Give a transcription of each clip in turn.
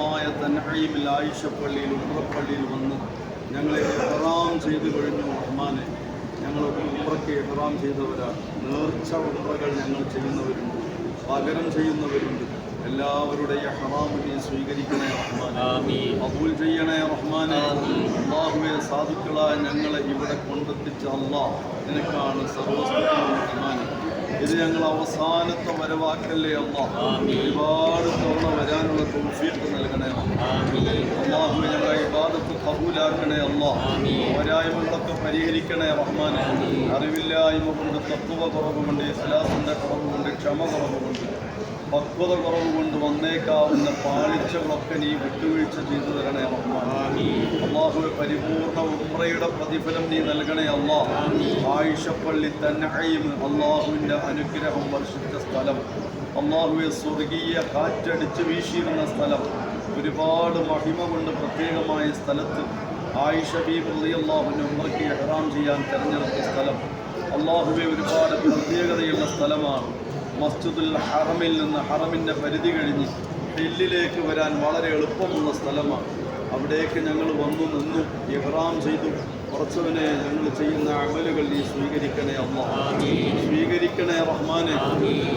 പരിശുദ്ധമായ തൻഹീമിൽ ആയിഷ പള്ളിയിൽ ഉമ്രപ്പള്ളിയിൽ വന്ന് ഞങ്ങളെ ഇഹ്റാം ചെയ്തു കഴിഞ്ഞു റഹ്മാനെ. ഞങ്ങൾ ഉമ്രയ്ക്ക് ഇഹ്റാം ചെയ്തവരാണ് നേർച്ച ഉമ്രകൾ ഞങ്ങൾ ചെയ്യുന്നവരുണ്ട് പകരം ചെയ്യുന്നവരുണ്ട്. എല്ലാവരുടെയും ഹറാമിനെ സ്വീകരിക്കണേ റഹ്മാനെ. അബൂൽ ചെയ്യണേ റഹ്മാനെ. അള്ളാഹുവെ സാധുക്കളായ ഞങ്ങളെ ഇവിടെ കൊണ്ടെത്തിച്ച അള്ളാഹ് നിനക്കാണ് സർവസ്വ റഹ്മാനെ. ഇത് ഞങ്ങൾ അവസാനത്തെ വരവാക്കല്ലേ അമ്മ ഒരുപാട് തവണ വരാനുള്ള തൗഫീഖ് നൽകണേ അള്ളാഹുവെ ഞങ്ങളെ ഇബാദത്ത് കബൂലാക്കണേ അമ്മ പോരായ്മകളൊക്കെ പരിഹരിക്കണേ റഹ്മാനെ. അറിവില്ലായ്മ കൊണ്ട് തത്വ കുറവ് കൊണ്ട് ഇഖ്ലാസിന്റെ കുറവ് കൊണ്ട് ക്ഷമ കുറവ് പക്വത കുറവ് കൊണ്ട് വന്നേക്കാവുന്ന പാളിച്ചകളൊക്കെ നീ വിട്ടുവീഴ്ച ചെയ്തു തരണേ അള്ളാഹു പരിപൂർണ ഉമ്രയുടെ പ്രതിഫലം നീ നൽകണേ അള്ളാഹ് ആയിഷപ്പള്ളി തന്നെ അള്ളാഹുവിന്റെ അനുഗ്രഹം വർഷിച്ച സ്ഥലം. അള്ളാഹുവെ സ്വർഗീയ കാറ്റടിച്ച് വീശിയിരുന്ന സ്ഥലം. ഒരുപാട് മഹിമ കൊണ്ട് പ്രത്യേകമായ സ്ഥലത്ത് ആയിഷ ബി പ്രതി അള്ളാഹുവിന്റെ ഉമ്രയ്ക്ക് എഹ്റാം ചെയ്യാൻ തിരഞ്ഞെടുത്ത സ്ഥലം. അള്ളാഹുവെ ഒരുപാട് പ്രത്യേകതയുള്ള സ്ഥലമാണ്. മസ്ജിദുൽ ഹറമിൽ നിന്ന് ഹറമിന്റെ പരിധി കഴിഞ്ഞ് ഹില്ലിലേക്ക് വരാൻ വളരെ എളുപ്പമുള്ള സ്ഥലമാണ്. അവിടേക്ക് ഞങ്ങൾ വന്നു നിന്നു ഇഹ്റാം ചെയ്തു. കുറച്ചവനെ ഞങ്ങൾ ചെയ്യുന്ന അമലുകൾ നീ സ്വീകരിക്കണേ അമ്മ സ്വീകരിക്കണേ റഹ്മാനെ.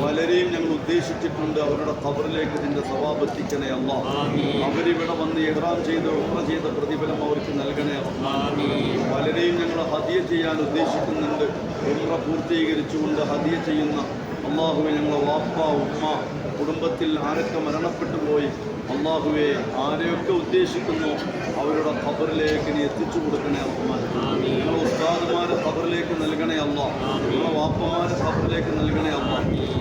പലരെയും ഞങ്ങൾ ഉദ്ദേശിച്ചിട്ടുണ്ട് അവരുടെ ഖബറിലേക്ക് ഇതിന്റെ സ്വഭാവത്തിക്കണേ അമ്മ അവരിവിടെ വന്ന് ഇഹ്റാം ചെയ്ത് ഉമ്ര ചെയ്ത പ്രതിഫലം അവർക്ക് നൽകണേ റഹ്മാൻ പലരെയും ഞങ്ങൾ ഹദിയ ചെയ്യാൻ ഉദ്ദേശിക്കുന്നുണ്ട്. ഉമ്ര പൂർത്തീകരിച്ചുകൊണ്ട് ഹദിയ ചെയ്യുന്ന അള്ളാഹുവെ ഞങ്ങളെ വാപ്പ ഉമ്മ കുടുംബത്തിൽ ആരൊക്കെ മരണപ്പെട്ടു പോയി അള്ളാഹുവെ ആരെയൊക്കെ ഉദ്ദേശിക്കുന്നു അവരുടെ ഖബറിലേക്ക് നീ എത്തിച്ചു കൊടുക്കണേ അമ്മമാരെ നിങ്ങളെ ഉസ്താദുമാരെ ഖബറിലേക്ക് നൽകണേ അമ്മ നിങ്ങളെ വാപ്പമാരെ ഖബറിലേക്ക് നൽകണേ അമ്മ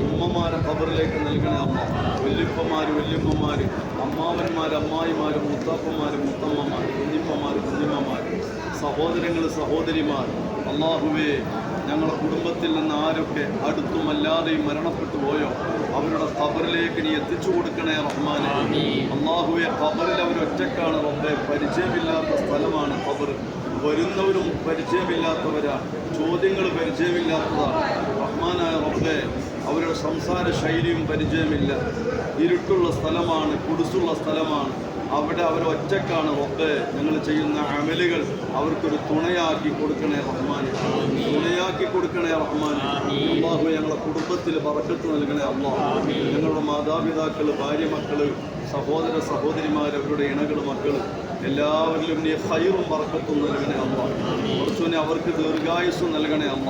ഉമ്മമാരെ ഖബറിലേക്ക് നൽകണേ അമ്മ വല്യപ്പമാർ വല്യമ്മമാർ അമ്മാവന്മാര് അമ്മായിമാര് മുത്താപ്പന്മാര് മുത്തമ്മമാർ കുഞ്ഞിപ്പന്മാർ കുഞ്ഞിമ്മമാർ സഹോദരങ്ങൾ സഹോദരിമാർ അള്ളാഹുവേ ഞങ്ങളുടെ കുടുംബത്തിൽ നിന്ന് ആരൊക്കെ അടുത്തും അല്ലാതെയും മരണപ്പെട്ടു പോയോ അവരുടെ ഖബറിലേക്ക് നീ എത്തിച്ചു കൊടുക്കണേ റഹ്മാനെ. അള്ളാഹുവെ ഖബറിൽ അവർ ഒറ്റക്കാണ് റബ്ബെ. പരിചയമില്ലാത്ത സ്ഥലമാണ് ഖബർ. വരുന്നവരും പരിചയമില്ലാത്തവരാണ് ചോദ്യങ്ങൾ പരിചയമില്ലാത്തതാണ്. റഹ്മാനായ റബ്ബെ അവരുടെ സംസാര ശൈലിയും പരിചയമില്ല. ഇരുട്ടുള്ള സ്ഥലമാണ് കുടിസുള്ള സ്ഥലമാണ്. അവിടെ അവർ ഒറ്റക്കാണ്. റബ്ബ് ഞങ്ങൾ ചെയ്യുന്ന അമലുകൾ അവർക്കൊരു തുണയാക്കി കൊടുക്കണേ റഹ്മാൻ തുണയാക്കി കൊടുക്കണേ റഹ്മാൻ അള്ളാഹു ഞങ്ങളുടെ കുടുംബത്തിൽ പറക്കത്ത് നൽകണേ അള്ളാഹ്. ഞങ്ങളുടെ മാതാപിതാക്കൾ ഭാര്യ മക്കൾ സഹോദര സഹോദരിമാർ അവരുടെ ഇണകൾ മക്കൾ എല്ലാവരിലും നീ ഹൈറും പറക്കത്തും നൽകണേ അമ്മ കുറച്ചുനെ അവർക്ക് ദീർഘായുസ് നൽകണേ അമ്മ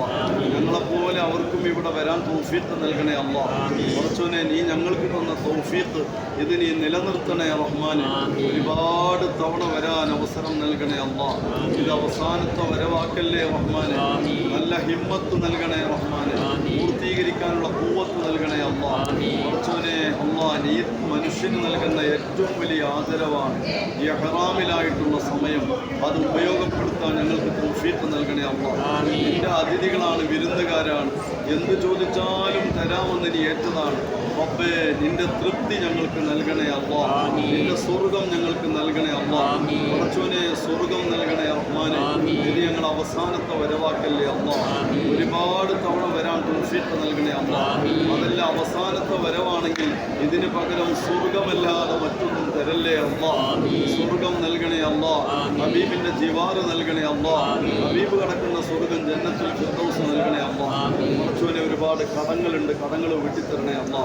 ഞങ്ങളെപ്പോലെ അവർക്കും ഇവിടെ വരാൻ തൗഫീഖ് നൽകണേ അമ്മ കുറച്ചുനെ നീ ഞങ്ങൾക്ക് തന്ന തോഫീത്ത് ഇത് നീ നിലനിർത്തണേ റഹ്മാനെ. ഒരുപാട് തവണ വരാൻ അവസരം നൽകണേ അമ്മ ഇത് അവസാനത്തെ വരവാക്കല്ലേ റഹ്മാനെ. നല്ല ഹിമ്മത്ത് നൽകണേ റഹ്മാനെ. പൂർത്തീകരിക്കാനുള്ള കൂവത്ത് നൽകണേ അമ്മ കുറച്ചുനെ അമ്മ നീ മനുഷ്യന് നൽകുന്ന ഏറ്റവും വലിയ ആദരവാണ്. ഈ അഹറാമിലായിട്ടുള്ള സമയം അത് ഉപയോഗപ്പെടുത്താൻ ഞങ്ങൾക്ക് തോഫീറ്റ് നൽകണേ അമ്മ നിന്റെ അതിഥികളാണ് വിരുന്നുകാരാണ്. എന്ത് ചോദിച്ചാലും തരാമെന്ന് നീ ഏറ്റതാണ്. റബ്ബേ നിന്റെ തൃപ്തി ഞങ്ങൾക്ക് നൽകണേ അമ്മ നിന്റെ സ്വർഗം ഞങ്ങൾക്ക് നൽകണേ അമ്മ കുറച്ചുവിനെ സ്വർഗം നൽകണേ റഹ്മാനെ ഇത് ഞങ്ങൾ അവസാനത്തെ വരവാക്കല്ലേ അമ്മ ഒരുപാട് തവണ വരാൻ തൗഫീത്ത് നൽകണേ അമ്മ അതെല്ലാം അവസാനത്തെ വരവാണെങ്കിൽ ഇതിന് പകരം സ്വർഗമല്ലാതെ മറ്റൊന്നും തരല്ലേ അമ്മ സ്വർഗം നൽകണേ അമ്മ ഹബീബിന്റെ ജിവാറ് നൽകണേ അമ്മ ഹബീബ് കടക്കുന്ന സ്വർഗം ജന്നത്തിൽ ഫിർദൗസ് നൽകണേ അമ്മ കുറച്ചോനെ ഒരുപാട് കടങ്ങളുണ്ട്. കടങ്ങൾ വെട്ടിത്തരണേ അമ്മ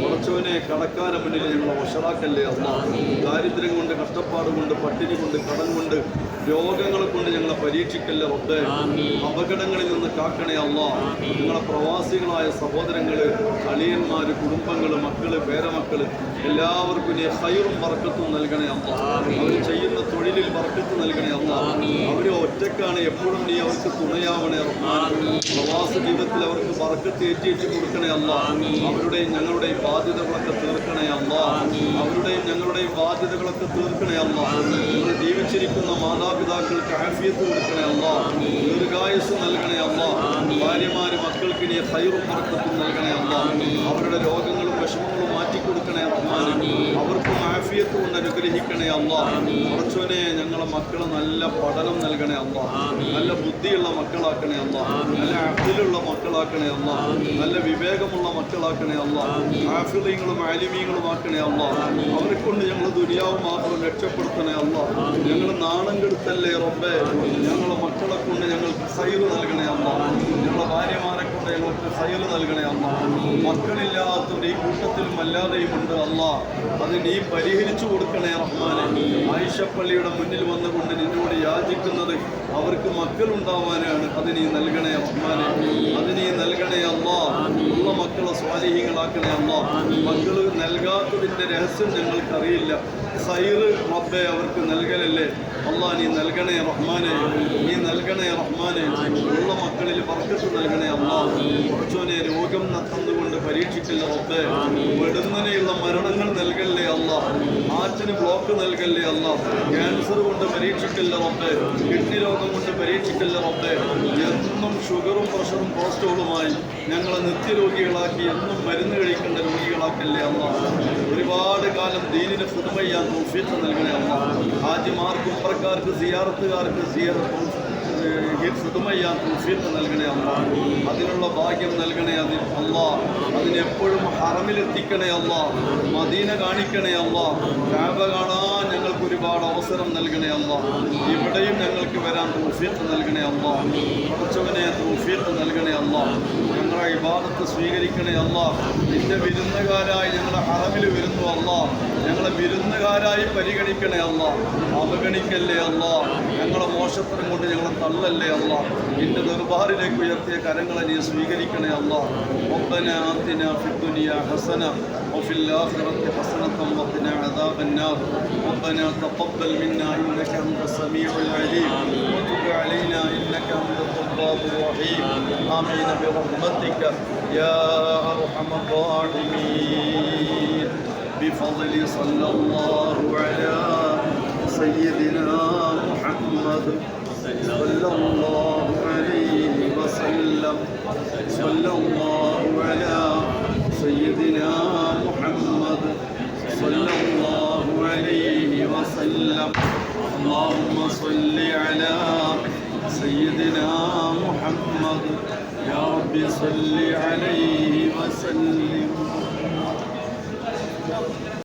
കുറച്ചോനെ കടക്കാരെ മുന്നിൽ ഞങ്ങൾ വഷളാക്കല്ലേ അമ്മ ദാരിദ്ര്യം കൊണ്ട് കഷ്ടപ്പാട് കൊണ്ട് പട്ടിണി കൊണ്ട് കടം കൊണ്ട് രോഗങ്ങളെ കൊണ്ട് ഞങ്ങളെ പരീക്ഷിക്കല്ലേ റബ്ബേ. അപകടങ്ങളിൽ നിന്ന് കാക്കണേ അല്ല. ഞങ്ങളെ പ്രവാസികളായ സഹോദരങ്ങൾ അളിയന്മാര് കുടുംബങ്ങൾ മക്കൾ പേരമക്കൾ എല്ലാവർക്കും ഹൈറും ഹൈറും വറക്കത്തും നൽകണേ അമ്മ അവർ ചെയ്യുന്ന തൊഴിലിൽ ബർക്കത്ത് നൽകണേ അമ്മ അവർ ഒറ്റക്കാണ്. എപ്പോഴും നീ അവർക്ക് തുണയാവണേ പ്രവാസ ജീവിതത്തിൽ അവർക്ക് ബർക്കത്ത് ഏറ്റിയേറ്റ് കൊടുക്കണേ അമ്മ അവരുടെയും ഞങ്ങളുടെയും ബാധ്യതകളൊക്കെ തീർക്കണേ അമ്മ അവരുടെയും ഞങ്ങളുടെയും ബാധ്യതകളൊക്കെ തീർക്കണേ അമ്മ ഇവിടെ ജീവിച്ചിരിക്കുന്ന മാതാപിതാക്കൾക്ക് ആഫിയത്ത് കൊടുക്കണേ അമ്മ ദീർഘായുസ് നൽകണേ അമ്മ ഭാര്യമാര് മക്കൾക്ക് നീ ഹൈറും നൽകണേ അമ്മ അവരുടെ രോഗങ്ങളും വിഷമങ്ങളും മാറ്റിക്കൊടുക്കണേ റഹ്മാൻ അവർക്കും ആഫിയത്ത് കൊണ്ട് അനുഗ്രഹിക്കണേ അല്ല കുറച്ചോനെ ഞങ്ങളെ മക്കളെ നല്ല പഠനം നൽകണേ അല്ല നല്ല ബുദ്ധിയുള്ള മക്കളാക്കണേ അല്ല നല്ല അഫിലുള്ള മക്കളാക്കണേ അല്ല നല്ല വിവേകമുള്ള മക്കളാക്കണേ അല്ല ആഫിലീങ്ങളും ആലിമീങ്ങളും ആക്കണേ അല്ല അവരെ കൊണ്ട് ഞങ്ങൾ ദുനിയാവും മാത്രം രക്ഷപ്പെടുത്തണേ അല്ല ഞങ്ങൾ നാണം കെടുത്തല്ലേ റബ്ബേ? ഞങ്ങളെ മക്കളെ കൊണ്ട് ഞങ്ങൾക്ക് സൈവ് നൽകണേ അല്ല ഞങ്ങളെ ഭാര്യമാരെ സൈറ് നൽകണേ അമ്മ മക്കളില്ലാത്തവർ ഈ കൂട്ടത്തിലും അല്ലാതെയും ഉണ്ട് അല്ല. അത് നീ പരിഹരിച്ചു കൊടുക്കണേ റഹ്മാനെ. ആയിഷപ്പള്ളിയുടെ മുന്നിൽ വന്നുകൊണ്ട് നിന്നോട് യാചിക്കുന്നത് അവർക്ക് മക്കളുണ്ടാവാനാണ്. അത് നീ നൽകണേ റഹ്മാനെ. അത് നീ നൽകണേ അല്ല. ഉള്ള മക്കളെ സ്വാധീനങ്ങളാക്കണേ അല്ല. മക്കൾ നൽകാത്തതിന്റെ രഹസ്യം ഞങ്ങൾക്കറിയില്ല. സൈറ് റബ്ബെ അവർക്ക് നൽകലല്ലേ? അള്ളാ നീ നൽകണേ റഹ്മാനെ. നീ നൽകണേ റഹ്മാനെ ഉള്ള മക്കളിൽ വർക്കത്ത് നൽകണേ അല്ലാ കുറച്ചോനെ രോഗം തന്നുകൊണ്ട് പരീക്ഷിക്കില്ല റബ്ബെ വെടുന്നനെയുള്ള മരണങ്ങൾ നൽകല്ലേ അല്ല ഹാർട്ടിന് ബ്ലോക്ക് നൽകല്ലേ അല്ല ക്യാൻസർ കൊണ്ട് പരീക്ഷിക്കില്ല റബ്ബെ കിഡ്നി രോഗം കൊണ്ട് പരീക്ഷിക്കില്ല റബ്ബെ എന്നും ഷുഗറും പ്രഷറും കൊളസ്ട്രോളുമായി ഞങ്ങളെ നിത്യരോഗികളാക്കി എന്നും മരുന്ന് കഴിക്കേണ്ട രോഗികളാക്കല്ലേ അല്ല ഒരുപാട് കാലം ദീനിന് പുതുമയ്യാൻ തൗഫീഖ് നൽകണേ അല്ല ആദ്യമാർക്കും ഉപ്പറക്കാർക്ക് സിയാറത്തുകാർക്ക് സിയാറത്ത് സുതുമയ്യാൻ തൗഫീഖ് നൽകണേ അല്ല. അതിനുള്ള ഭാഗ്യം നൽകണേ അതിൽ അല്ല. അതിനെപ്പോഴും ഹറമിലെത്തിക്കണേ അല്ല. മദീന കാണിക്കണേ കാബ കാണാൻ ഞങ്ങൾക്ക് ഒരുപാട് അവസരം നൽകണേ അല്ല. ഇവിടെയും ഞങ്ങൾക്ക് വരാൻ തൗഫീഖ് നൽകണേ അല്ല കുറച്ചവനെ തൗഫീഖ് നൽകണേ അല്ല ഞങ്ങളെ ഇബാദത്ത് സ്വീകരിക്കണേ അല്ല നിന്റെ വിരുന്നുകാരായി ഞങ്ങളെ ഹറമിൽ വരുന്നു അല്ല ഞങ്ങളെ വിരുന്നുകാരായി പരിഗണിക്കണേ അല്ല അവഗണിക്കല്ലേ അല്ല ഞങ്ങളെ മോശത്തരം കൊണ്ട് ഞങ്ങളെ തള്ളല്ലേ അല്ല നിന്റെ ദർബാറിലേക്ക് ഉയർത്തിയ കരങ്ങളെ നീ സ്വീകരിക്കണേ അല്ല ربنا آتنا في الدنيا حسنة وفي الآخرة حسنة وقنا عذاب النار ربنا تقبل منا إنك أنت السميع العليم. وتب علينا إنك أنت التواب الرحيم. آمين برحمتك يا أرحم الراحمين. بفضل صلى الله على سيدنا محمد. صلى الله عليه وسلم. صلى الله على سيدنا محمد صلى الله عليه وسلم اللهم صل على سيدنا محمد. يا رب صل عليه وسلم.